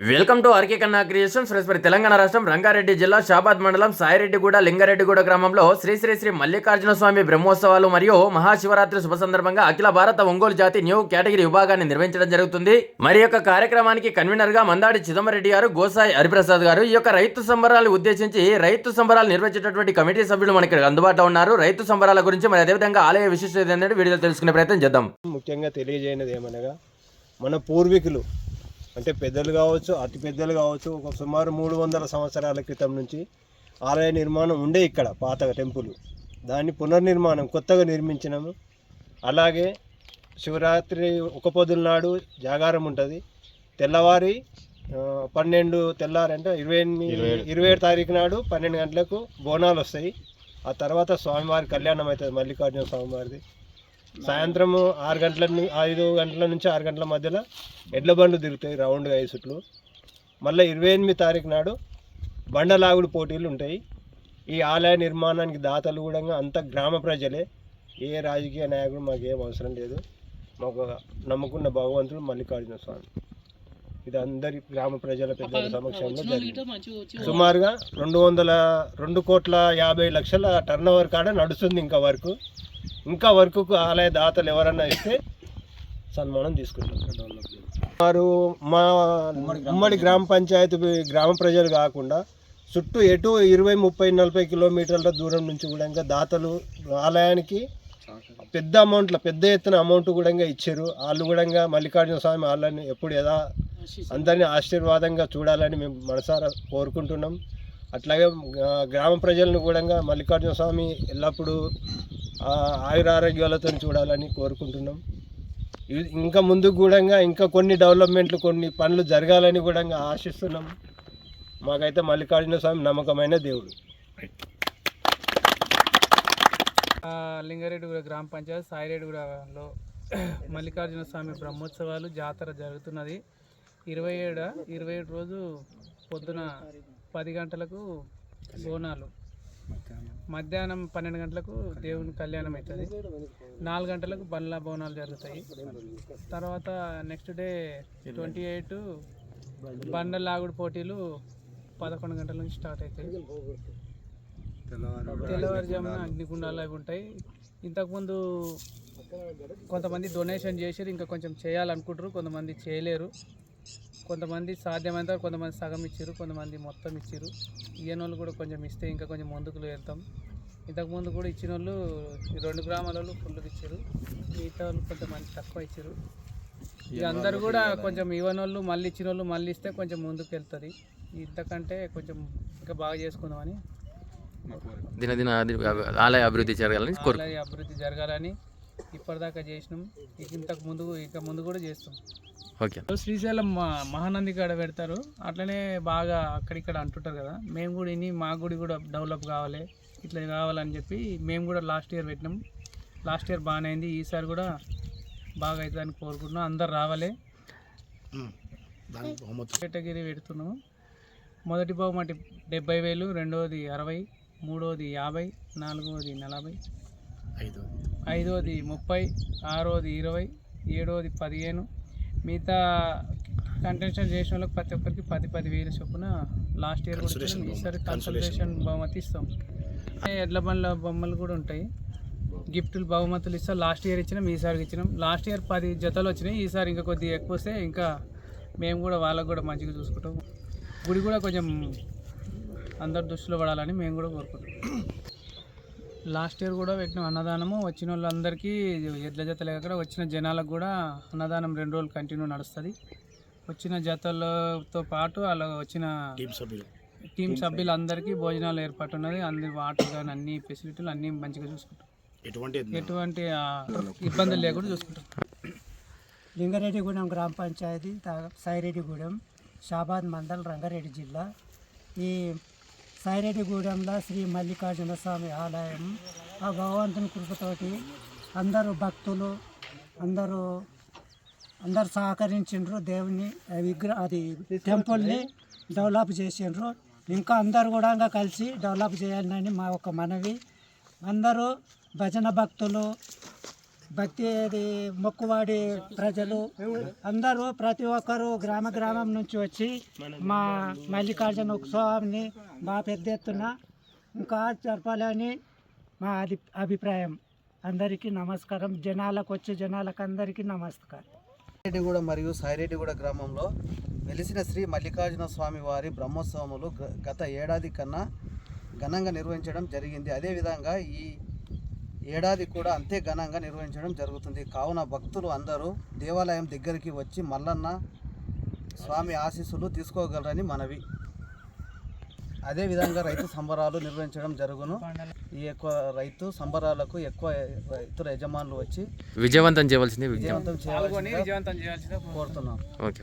Welcome to RK Kanna creations fresh మరి తెలంగాణ రాష్ట్రం రంగారెడ్డి జిల్లా షాబాద్ మండలం సాయిరెడ్డిగూడ లింగారెడ్డిగూడ గ్రామంలో శ్రీ శ్రీ శ్రీ మల్లికార్జున స్వామి బ్రహ్మోత్సవాలు మరియు మహాశివరాత్రి శుభ సందర్భంగా అఖిల భారత ఒంగోలు జాతి న్యూ కేటగిరీ విభాగాన్ని నిర్వహించడం జరుగుతుంది. మరి యొక్క కార్యక్రమానికి కన్వీనర్గా మందాడి చిదంబరెడ్డి గారు గోసాయి హరిప్రసాద్ గారు. ఈ యొక్క రైతు సంబరాలను ఉద్దేశించి రైతు సంబరాలు నిర్వహించేటటువంటి కమిటీ సభ్యులు మనకి అందుబాటులో ఉన్నారు. రైతు సంబరాల గురించి మరి అదేవిధంగా ఆలయ విశిష్టత ఏంటంటే వీడియో తెలుసుకునే ప్రయత్నం చేద్దాం. ముఖ్యంగా తెలియజేయనది ఏమనగా మన పూర్వీకులు అంటే పెద్దలు కావచ్చు అతి పెద్దలు కావచ్చు ఒక సుమారు మూడు వందల సంవత్సరాల క్రితం నుంచి ఆలయ నిర్మాణం ఉండే ఇక్కడ పాత టెంపుల్. దాన్ని పునర్నిర్మాణం కొత్తగా నిర్మించినాము. అలాగే శివరాత్రి ఒక పొద్దుల నాడు జాగారం ఉంటుంది. తెల్లవారి పన్నెండు తెల్లారి అంటే ఇరవై ఎనిమిది ఇరవై ఏడు తారీఖు నాడు పన్నెండు గంటలకు బోనాలు వస్తాయి. ఆ తర్వాత స్వామివారి కళ్యాణం అవుతుంది మల్లికార్జున స్వామివారిది. సాయంత్రం ఆరు గంటల ఐదు గంటల నుంచి ఆరు గంటల మధ్యలో ఎడ్ల బండ్లు తిరుగుతాయి రౌండ్గా ఐదు చుట్లు మళ్ళీ ఇరవై ఎనిమిది తారీఖు నాడు బండలాగుడు పోటీలు ఉంటాయి. ఈ ఆలయ నిర్మాణానికి దాతలు కూడా అంత గ్రామ ప్రజలే. ఏ రాజకీయ నాయకుడు మాకు ఏం అవసరం లేదు. మాకు నమ్ముకున్న భగవంతుడు మల్లికార్జున స్వామి. ఇది అందరి గ్రామ ప్రజల పెద్దల సమక్షంలో జరిగింది. సుమారుగా రెండు వందల రెండు కోట్ల యాభై లక్షల టర్న్ ఓవర్ కాడ నడుస్తుంది ఇంకా వర్క్. ఇంకా వర్క్కు ఆలయ దాతలు ఎవరన్నా ఇస్తే సన్మానం తీసుకుంటాం. వారు మా ఉమ్మడి గ్రామ పంచాయతీ గ్రామ ప్రజలు కాకుండా చుట్టూ ఎటు ఇరవై ముప్పై నలభై కిలోమీటర్ల దూరం నుంచి కూడా ఇంకా దాతలు ఆలయానికి పెద్ద అమౌంట్లో పెద్ద ఎత్తున అమౌంట్ కూడా ఇచ్చారు. వాళ్ళు కూడా మల్లికార్జున స్వామి వాళ్ళని ఎప్పుడు ఎలా అందరినీ ఆశీర్వాదంగా చూడాలని మేము మనసారా కోరుకుంటున్నాం. అట్లాగే గ్రామ ప్రజలను కూడా మల్లికార్జున స్వామి ఎల్లప్పుడూ ఆయురారోగ్యాలతో చూడాలని కోరుకుంటున్నాం. ఇంకా ముందుకు కూడా ఇంకా కొన్ని డెవలప్మెంట్లు కొన్ని పనులు జరగాలని కూడా ఆశిస్తున్నాం. మాకైతే మల్లికార్జున స్వామి నమ్మకమైన దేవుడు. లింగారెడ్డిగూడ గ్రామ పంచాయత్ సాయిరెడ్డిగూడలో మల్లికార్జున స్వామి బ్రహ్మోత్సవాలు జాతర జరుగుతున్నది. ఇరవై ఏడు ఇరవై ఏడు రోజు పొద్దున పది గంటలకు బోనాలు. మధ్యాహ్నం. పన్నెండు గంటలకు దేవుని కళ్యాణం అవుతుంది. నాలుగు గంటలకు బండ్ల బోనాలు జరుగుతాయి. తర్వాత నెక్స్ట్ డే ట్వంటీ ఎయిట్ బండ లాగుడు పోటీలు పదకొండు గంటల నుంచి స్టార్ట్ అవుతాయి. తెల్లవారుజామున అగ్నిగుండాలు. అవి ఉంటాయి. ఇంతకుముందు కొంతమంది డొనేషన్ చేసారు ఇంకా కొంచెం చేయాలనుకుంటారు కొంతమంది చేయలేరు. కొంతమంది సాధ్యమైనంత కొంతమంది సగం ఇచ్చారు కొంతమంది మొత్తం ఇచ్చారు ఇయ్యని వాళ్ళు కూడా కొంచెం ఇస్తే ఇంకా కొంచెం ముందుకు వెళ్తాం. ఇంతకుముందు కూడా ఇచ్చిన వాళ్ళు ఈ రెండు గ్రామాల వాళ్ళు ఫుల్గా ఇచ్చారు మిగతా వాళ్ళు కొంతమంది తక్కువ ఇచ్చారు ఇక అందరు కూడా కొంచెం ఇవ్వని వాళ్ళు మళ్ళీ ఇచ్చిన వాళ్ళు మళ్ళీ ఇస్తే కొంచెం ముందుకు వెళ్తుంది. ఇంతకంటే కొంచెం ఇంకా బాగా చేసుకుందామని దినదిన ఆలయ అభివృద్ధి జరగాలని కోరు ఆలయ అభివృద్ధి జరగాలని ఇప్పటిదాకా చేసినాం. ఇక ఇంతకు ముందు ఇక ముందు కూడా చేస్తాం. ఓకే శ్రీశైలం మ- మహానంది కాడ పెడతారు. అట్లనే బాగా అక్కడిక్కడ అంటుంటారు కదా. మేము కూడా ఇని మా గుడి కూడా డెవలప్ కావాలి ఇట్లా కావాలని చెప్పి మేము కూడా లాస్ట్ ఇయర్ పెట్టినాం. లాస్ట్ ఇయర్ బాగానే అయింది. ఈసారి కూడా బాగా అవుతుందని కోరుకుంటున్నాం. అందరు రావాలి. కేటగిరీ పెడుతున్నాము. మొదటి బహుమతి డెబ్బై వేలు రెండవది అరవై మూడవది యాభై నాలుగవది నలభై. ఐదవది ముప్పై ఆరవది ఇరవై ఏడవది పదిహేను. మిగతా కంటెన్షన్ చేసిన వాళ్ళకి ప్రతి ఒక్కరికి పది పది వేలు చొప్పున లాస్ట్ ఇయర్ కూడా. ఈసారి కన్సల్టేషన్ బహుమతి. ఇస్తాం. ఎడ్ల బండ్ల బొమ్మలు కూడా ఉంటాయి. గిఫ్టులు బహుమతులు ఇస్తాం లాస్ట్ ఇయర్ ఇచ్చినాం ఈసారి ఇచ్చినాం. లాస్ట్ ఇయర్ పది జతలు వచ్చినాయి. ఈసారి ఇంకా కొద్దిగా ఎక్కువ వస్తే ఇంకా మేము కూడా వాళ్ళకు కూడా మంచిగా చూసుకుంటాం. గుడి కూడా కొంచెం అందరు దృష్టిలో పడాలని మేము కూడా కోరుకుంటాం లాస్ట్ ఇయర్ కూడా పెట్టిన అన్నదానము. వచ్చిన వాళ్ళందరికీ ఎడ్ల జతలే కాకుండా వచ్చిన జనాలకు కూడా అన్నదానం రెండు రోజులు కంటిన్యూ నడుస్తుంది. వచ్చిన జతలతో పాటు అలా వచ్చిన టీం సభ్యులందరికీ భోజనాలు ఏర్పాటు ఉన్నది అందరి వాటర్ కానీ అన్ని ఫెసిలిటీలు అన్నీ మంచిగా చూసుకుంటాం. ఎటువంటి ఆ, ఇబ్బందులు లేకుండా చూసుకుంటాం. లింగారెడ్డిగూడెం గ్రామ పంచాయతీ సాయిరెడ్డిగూడెం షాబాద్ మండల్ రంగారెడ్డి జిల్లా. ఈ సైరెడ్డిగూడెంలో శ్రీ మల్లికార్జున స్వామి ఆలయం. ఆ భగవంతుని కృపతోటి అందరూ భక్తులు అందరూ అందరు సహకరించిండ్రు దేవుని విగ్రహ అది టెంపుల్ని డెవలప్ చేసిండ్రు. ఇంకా అందరు కూడా కలిసి డెవలప్ చేయాలని మా ఒక మనవి. అందరూ భజన భక్తులు భక్తి అది మొక్కువాడి ప్రజలు అందరూ ప్రతి ఒక్కరు గ్రామ గ్రామం నుంచి వచ్చి మా మల్లికార్జున ఉత్సవాన్ని మా పెద్ద ఎత్తున ఇంకా జరపాలని మా అది అభిప్రాయం. అందరికీ నమస్కారం. జనాలకు వచ్చే జనాలకు అందరికీ నమస్కారం. రెడ్డిగూడ మరియు సాయిరెడ్డిగూడ గ్రామంలో వెలిసిన శ్రీ మల్లికార్జున స్వామి వారి బ్రహ్మోత్సవములు గత ఏడాది కన్నా ఘనంగా నిర్వహించడం జరిగింది. అదేవిధంగా ఈ ఏడాది కూడా అంతే ఘనంగా నిర్వహించడం జరుగుతుంది. కావున భక్తులు అందరూ దేవాలయం దగ్గరికి వచ్చి మల్లన్న స్వామి ఆశీస్సులు తీసుకోగలరని మనవి. అదేవిధంగా రైతు సంబరాలు నిర్వహించడం జరుగును. ఈ ఎక్కువ రైతు సంబరాలకు ఎక్కువ రైతుల యజమానులు వచ్చి విజయవంతం చేయవలసింది విజయం విజయవంతం చేయాలని కోరుతున్నాం. ఓకే.